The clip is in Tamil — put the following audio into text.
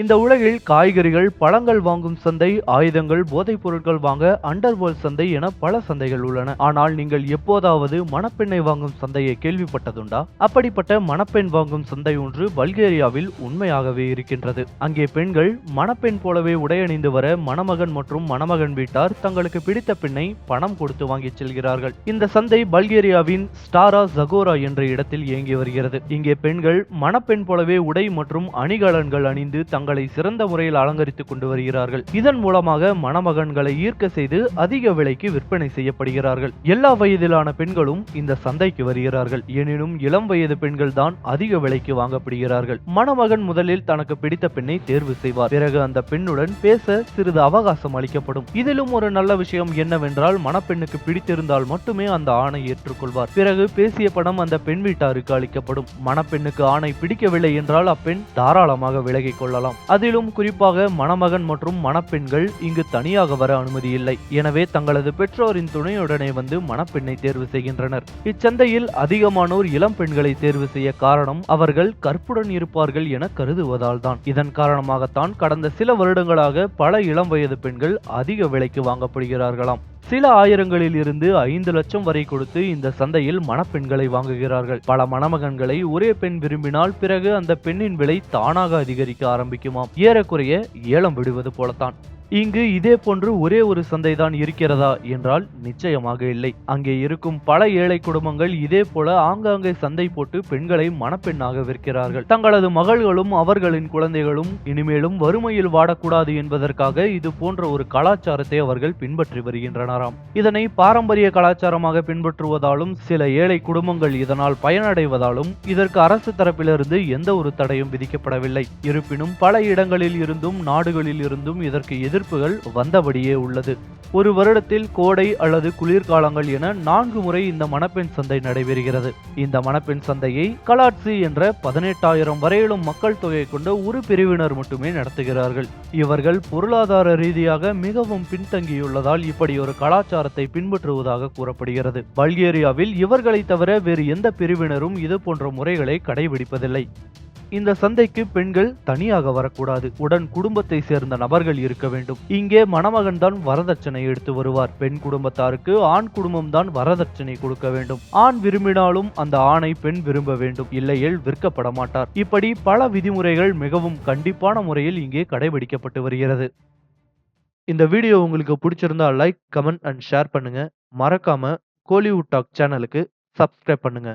இந்த உலகில் காய்கறிகள் பழங்கள் வாங்கும் சந்தை ஆயுதங்கள் போதைப் பொருட்கள் வாங்க அண்டர்வேர்ல்ட் சந்தை என பல சந்தைகள் உள்ளன. ஆனால் நீங்கள் எப்போதாவது மணப்பெண்ணை வாங்கும் சந்தையை கேள்விப்பட்டதுண்டா? அப்படிப்பட்ட மணப்பெண் வாங்கும் சந்தை ஒன்று பல்கேரியாவில் உண்மையாகவே இருக்கின்றது. அங்கே பெண்கள் மணப்பெண் போலவே உடையணிந்து வர மணமகன் மற்றும் மணமகன் வீட்டார் தங்களுக்கு பிடித்த பெண்ணை பணம் கொடுத்து வாங்கிச் செல்கிறார்கள். இந்த சந்தை பல்கேரியாவின் ஸ்டாரா ஜகோரா என்ற இடத்தில் இயங்கி வருகிறது. இங்கே பெண்கள் மணப்பெண் போலவே உடை மற்றும் அணிகலன்கள் அணிந்து தங்கள் சிறந்த முறையில் அலங்கரித்துக் கொண்டு வருகிறார்கள். இதன் மூலமாக மணமகன்களை ஈர்க்க செய்து அதிக விலைக்கு விற்பனை செய்யப்படுகிறார்கள். எல்லா வயதிலான பெண்களும் இந்த சந்தைக்கு வருகிறார்கள். எனினும் இளம் வயது பெண்கள் தான் அதிக விலைக்கு வாங்கப்படுகிறார்கள். மணமகன் முதலில் தனக்கு பிடித்த பெண்ணை தேர்வு செய்வார். பிறகு அந்த பெண்ணுடன் பேச சிறிது அவகாசம் அளிக்கப்படும். இதிலும் ஒரு நல்ல விஷயம் என்னவென்றால் மணப்பெண்ணுக்கு பிடித்திருந்தால் மட்டுமே அந்த ஆணை ஏற்றுக்கொள்வார். பிறகு பேசிய பணம் அந்த பெண் வீட்டாருக்கு அளிக்கப்படும். மணப்பெண்ணுக்கு ஆணை பிடிக்கவில்லை என்றால் அப்பெண் தாராளமாக விலகிக் கொள்ளலாம். அதிலும் குறிப்பாக மணமகன் மற்றும் மணப்பெண்கள் இங்கு தனியாக வர அனுமதி இல்லை. எனவே தங்களது பெற்றோரின் துணையுடனே வந்து மணப்பெண்ணை தேர்வு செய்கின்றனர். இச்சந்தையில் அதிகமானோர் இளம் பெண்களை தேர்வு செய்ய காரணம் அவர்கள் கற்புடன் இருப்பார்கள் என கருதுவதால் தான் இதன் காரணமாகத்தான் கடந்த சில வருடங்களாக பல இளம் வயது பெண்கள் அதிக விலைக்கு வாங்கப்படுகிறார்களாம். சில ஆயிரங்களில் இருந்து ஐந்து லட்சம் வரை கொடுத்து இந்த சந்தையில் மணப்பெண்களை வாங்குகிறார்கள். பல மணமகன்களை ஒரே பெண் விரும்பினால் பிறகு அந்த பெண்ணின் விலை தானாக அதிகரிக்க ஆரம்பிக்குமாம். ஏறக்குறைய ஏலம் விடுவது போலத்தான். இங்கு இதே போன்று ஒரே ஒரு சந்தை தான் இருக்கிறதா என்றால் நிச்சயமாக இல்லை. அங்கே இருக்கும் பல ஏழை குடும்பங்கள் இதே போல ஆங்காங்கே சந்தை போட்டு பெண்களை மணப்பெண்ணாக விற்கிறார்கள். தங்களது மகள்களும் அவர்களின் குழந்தைகளும் இனிமேலும் வறுமையில் வாடக்கூடாது என்பதற்காக இது போன்ற ஒரு கலாச்சாரத்தை அவர்கள் பின்பற்றி வருகின்றனராம். இதனை பாரம்பரிய கலாச்சாரமாக பின்பற்றுவதாலும் சில ஏழை குடும்பங்கள் இதனால் பயனடைவதாலும் இதற்கு அரசு தரப்பிலிருந்து எந்த ஒரு தடையும் விதிக்கப்படவில்லை. இருப்பினும் பல இடங்களில் இருந்தும் நாடுகளில் இருந்தும் இதற்கு எதிர் எதிர்ப்புகள் வந்தபடியே உள்ளது. ஒரு வருடத்தில் கோடை அல்லது குளிர்காலங்கள் என நான்கு முறை இந்த மணப்பெண் சந்தை நடைபெறுகிறது. இந்த மணப்பெண் சந்தையை கலாட்சி என்ற பதினெட்டாயிரம் வரையிலும் மக்கள் தொகை கொண்ட ஒரு பிரிவினர் மட்டுமே நடத்துகிறார்கள். இவர்கள் பொருளாதார ரீதியாக மிகவும் பின்தங்கியுள்ளதால் இப்படி ஒரு கலாச்சாரத்தை பின்பற்றுவதாக கூறப்படுகிறது. பல்கேரியாவில் இவர்களை தவிர வேறு எந்த பிரிவினரும் இது போன்ற முறைகளை கடைபிடிப்பதில்லை. இந்த சந்தைக்கு பெண்கள் தனியாக வரக்கூடாது. உடன் குடும்பத்தை சேர்ந்த நபர்கள் இருக்க வேண்டும். இங்கே மணமகன் தான் வரதட்சணை எடுத்து வருவார். பெண் குடும்பத்தாருக்கு ஆண் குடும்பம் தான் வரதட்சணை கொடுக்க வேண்டும். ஆண் விரும்பினாலும் அந்த ஆணை பெண் விரும்ப வேண்டும். இல்லையேல் விற்கப்பட மாட்டார். இப்படி பல விதிமுறைகள் மிகவும் கண்டிப்பான முறையில் இங்கே கடைபிடிக்கப்பட்டு வருகிறது. இந்த வீடியோ உங்களுக்கு பிடிச்சிருந்தா லைக் கமெண்ட் அண்ட் ஷேர் பண்ணுங்க. மறக்காம கோலிவுட் டாக் சேனலுக்கு சப்ஸ்கிரைப் பண்ணுங்க.